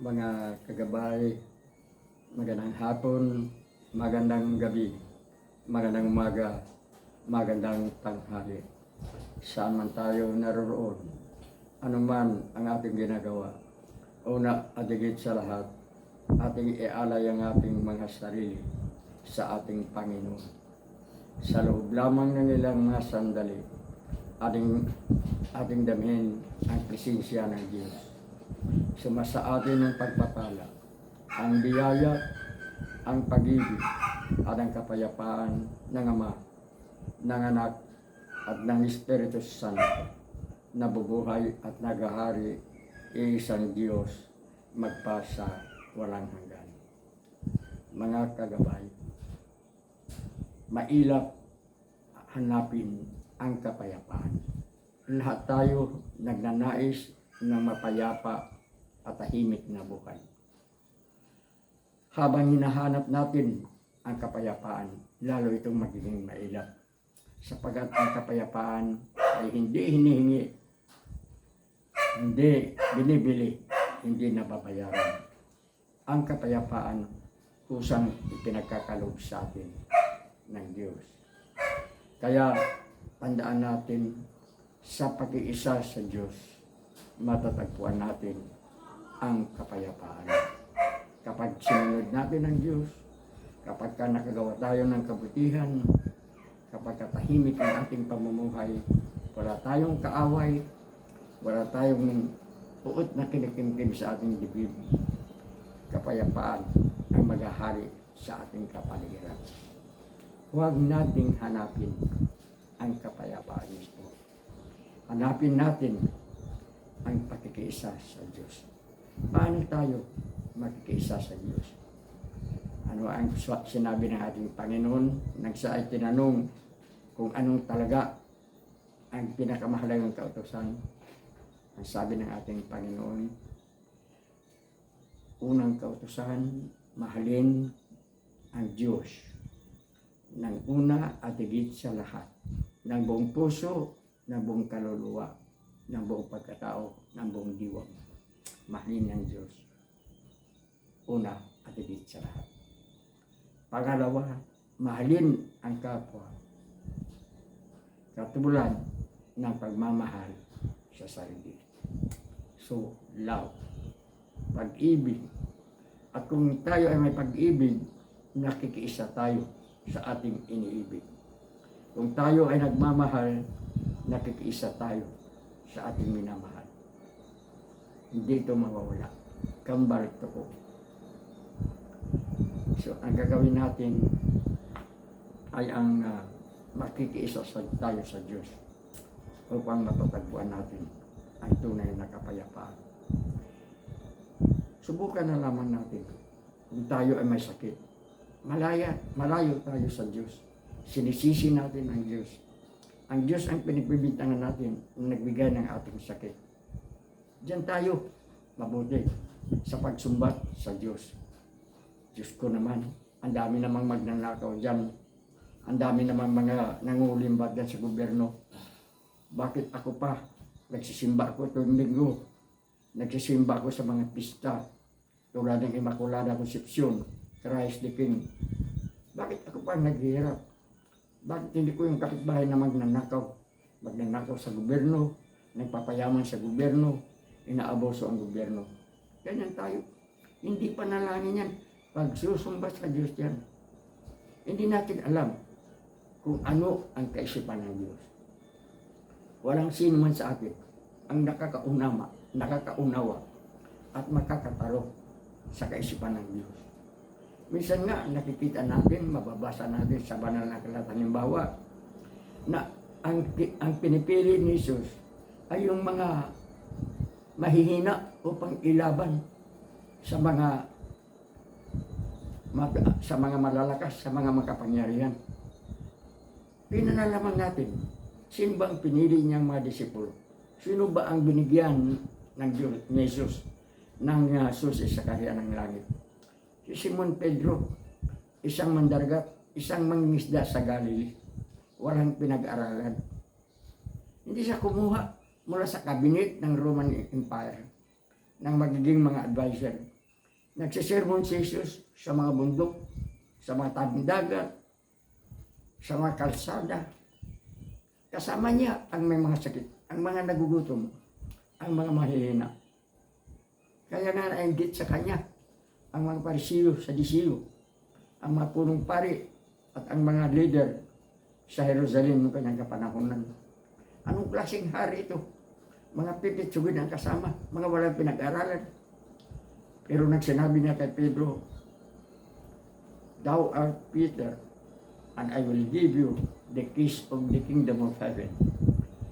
mga kagabay, magandang hapon, magandang gabi, magandang umaga, magandang tanghali. Saan man tayo naroroon, anuman ang ating ginagawa. Una at higit sa lahat, ating ialay ang ating mga sarili sa ating Panginoon. Sa loob lamang ng ilang mga sandali, ating, ating damhin ang presensya ng Diyos sumasa atin ng pagpapala, ang biyaya, ang pag-ibig, at ang kapayapaan ng Ama, ng Anak, at ng Espiritu Santo, na bubuhay at nagahari, isang Diyos, magpasa walang hanggan. Mga kagabay, mailap hanapin ang kapayapaan. Lahat tayo nagnanais ng mapayapa at tahimik na buhay. Habang hinahanap natin ang kapayapaan, lalo itong magiging mailap. Sapagat ang kapayapaan ay hindi hinihingi, hindi binibili, hindi nababayaran. Ang kapayapaan kusang ipinagkakalob sa atin ng Diyos. Kaya tandaan natin sa pag-iisa sa Diyos, matatagpuan natin ang kapayapaan. Kapag sinunod natin ang Diyos, kapag ka nakagawa tayo ng kabutihan, kapag katahimik ang ating pamumuhay, wala tayong kaaway, wala tayong puot na kinikimkim sa ating dibdib, kapayapaan ang maghahari sa ating kapaligiran. Huwag nating hanapin ang kapayapaan nito. Hanapin natin ang pakikiisa sa Diyos. Paano tayo makikiisa sa Diyos? Ano ang sinabi ng ating Panginoon? Nagsa ay tinanong kung anong talaga ang pinakamahalagang kautosan. Ang sabi ng ating Panginoon, unang kautosan, mahalin ang Diyos ng una at higit sa lahat, ng buong puso, ng buong kaluluwa, ng buong pagkatao, ng buong diwa. Mahalin ng Diyos. Una at higit sa lahat. Pangalawa, mahalin ang kapwa. Katulad ng pagmamahal sa sarili. So, love. Pag-ibig. At kung tayo ay may pag-ibig, nakikiisa tayo sa ating iniibig. Kung tayo ay nagmamahal, nakikiisa tayo sa ating minamahal. Hindi ito mawawala. Kambal ito ko. So, ang gagawin natin ay ang uh, makikiisa sa, tayo sa Diyos upang matatagpuan natin ang tunay na kapayapaan. Subukan na lamang natin kung tayo ay may sakit. Malaya, malayo tayo sa Diyos. Sinisisi natin ang Diyos. Ang Diyos ang pinagbibintangan natin na nagbigay ng ating sakit. Diyan tayo mabuti sa pagsumbat sa Diyos. Diyos ko naman, ang dami namang magnanakaw dyan. Ang dami namang mga nangulimbat dyan sa gobyerno. Bakit ako pa? Nagsisimba ako tuwing linggo. Nagsisimba ako sa mga pista. Tulad ng Immaculada Concepcion, Christ the King. Bakit ako pa naghihirap? Bakit hindi ko yung kapitbahay na magnanakaw? Magnanakaw sa gobyerno, nagpapayaman sa gobyerno, inaaboso ang gobyerno. Ganyan tayo. Hindi panalangin yan. Pagsusumba sa Diyos yan. Hindi natin alam kung ano ang kaisipan ng Diyos. Walang sino man sa atin ang nakakaunama, nakakaunawa at makakatalo sa kaisipan ng Diyos. Minsan nga, nakikita natin, mababasa natin sa banal na kalat, halimbawa, na ang, ang pinipili ni Jesus ay yung mga mahihina upang ilaban sa mga sa mga malalakas, sa mga makapangyarihan. Pinanalaman natin, sino ba ang pinili niyang mga disipulo? Sino ba ang binigyan ng Diyos, Jesus ng uh, susi sa kaharian ng langit? Si Simon Pedro, isang mandargat, isang mangingisda sa Galilee, walang pinag-aralan. Hindi siya kumuha mula sa kabinet ng Roman Empire. ng magiging mga advisor. Nagsisermon si Jesus sa mga bundok, sa mga tabing dagat, sa mga kalsada. Kasama niya ang may mga sakit, ang mga nagugutom, ang mga mahihina. Kaya nga nainggit sa kanya ang mga parisiyo sa disiyo, ang mga punong pari at ang mga leader sa Jerusalem noong kanyang kapanahonan. Anong klaseng hari ito? Mga pipitsugin ang kasama, mga walang pinag-aralan. Pero nagsinabi niya kay Pedro, Thou art Peter, and I will give you the keys of the kingdom of heaven.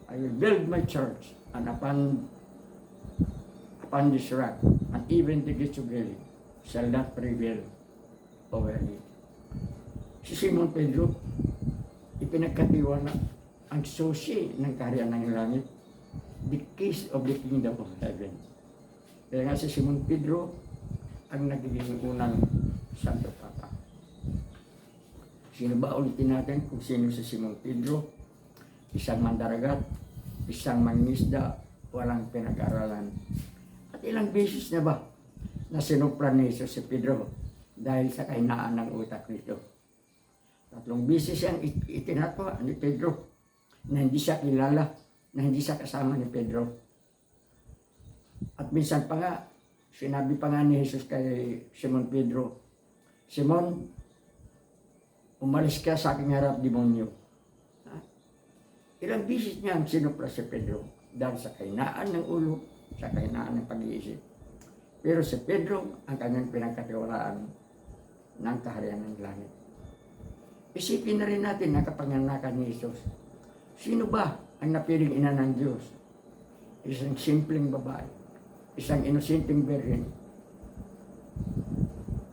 I will build my church, and upon upon this rock, and even the gates of hell shall not prevail over it. Si Simon Pedro, ipinagkatiwala ang susi ng kaharian ng langit, the keys of the kingdom of heaven. Kaya nga si Simon Pedro ang nagiging unang Santo Papa. Sino ba ulitin natin kung sino si Simon Pedro? Isang mandaragat, isang mangisda, walang pinag-aralan. At ilang beses na ba na sinupran ni Jesus si Pedro dahil sa kahinaan ng utak nito? Tatlong beses siyang it- itinatwa ni Pedro na hindi siya kilala, na hindi siya kasama ni Pedro. At minsan pa nga, sinabi pa nga ni Jesus kay Simon Pedro, Simon, umalis ka sa aking harap, demonyo. Ha? Ilang bisis niya ang sinupra si Pedro dahil sa kainaan ng ulo, sa kainaan ng pag-iisip. Pero si Pedro ang kanyang pinagkatiwalaan ng kaharian ng langit. Isipin na rin natin ang kapanganakan ni Jesus. Sino ba ang napiling ina ng Diyos? Isang simpleng babae, isang inosenteng berhen,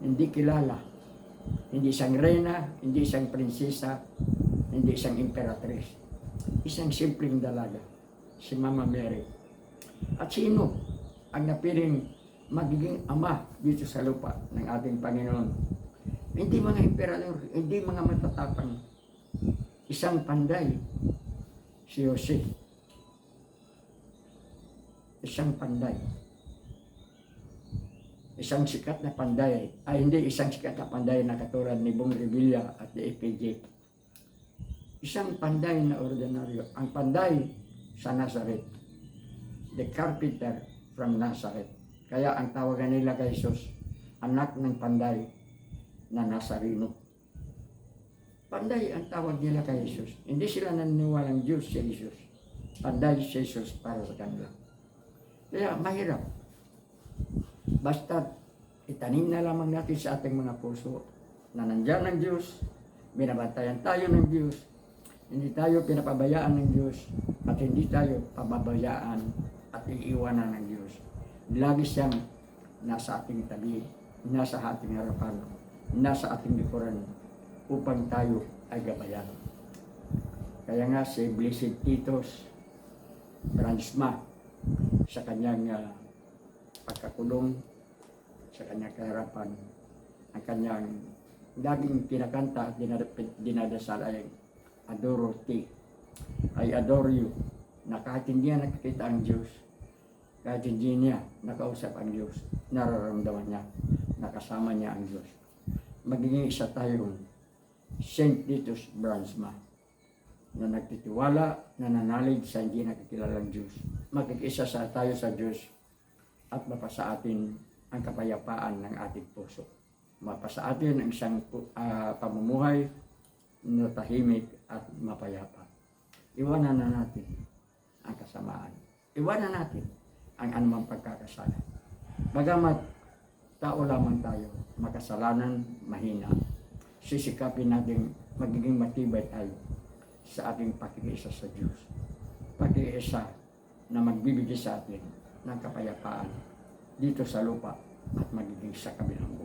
hindi kilala, hindi isang reyna, hindi isang prinsesa, hindi isang imperatrice. Isang simpleng dalaga, si Mama Mary. At sino ang napiling magiging ama dito sa lupa ng ating Panginoon? Hindi mga emperador, hindi mga matatapang. Isang panday, si Jose. Isang panday. Isang sikat na panday, ay hindi isang sikat na panday na katulad ni Bong Revilla at ni FPJ. Isang panday na ordinaryo. Ang panday sa Nazareth. The carpenter from Nazareth. Kaya ang tawagan nila kay Jesus, anak ng panday na Nazareno. Panday ang tawag nila kay Jesus. Hindi sila naniniwalang Diyos si Jesus. Panday si Jesus para sa kanila. Kaya mahirap. Basta itanim na lamang natin sa ating mga puso na nandyan ang Diyos, binabantayan tayo ng Diyos, hindi tayo pinapabayaan ng Diyos, at hindi tayo pababayaan at iiwanan ng Diyos. Lagi siyang nasa ating tabi, nasa ating harapan, nasa ating likuran, upang tayo ay gabayan. Kaya nga si Blessed Titos Bransma sa kanyang ah, pagkakulong, sa kanyang kaharapan, ang kanyang laging kinakanta at dinad- dinadasal ay Adoro Te. I adore you na kahit hindi niya nakikita ang Diyos, kahit hindi niya nakausap ang Diyos, nararamdaman niya, nakasama niya ang Diyos. Magiging isa tayong Saint Titus Bransma na nagtitiwala, nananalig sa hindi nakikilalang Diyos. Magkikisa sa tayo sa Diyos at mapasa atin ang kapayapaan ng ating puso. Mapasa atin ang isang ah, pamumuhay na tahimik at mapayapa. Iwanan na natin ang kasamaan. Iwanan natin ang anumang pagkakasala. Bagamat tao lamang tayo, makasalanan, mahina, sisikapin natin magiging matibay tayo sa ating pakikiisa sa Diyos. Pakikiisa na magbibigay sa atin ng kapayapaan dito sa lupa at magiging sa kabilang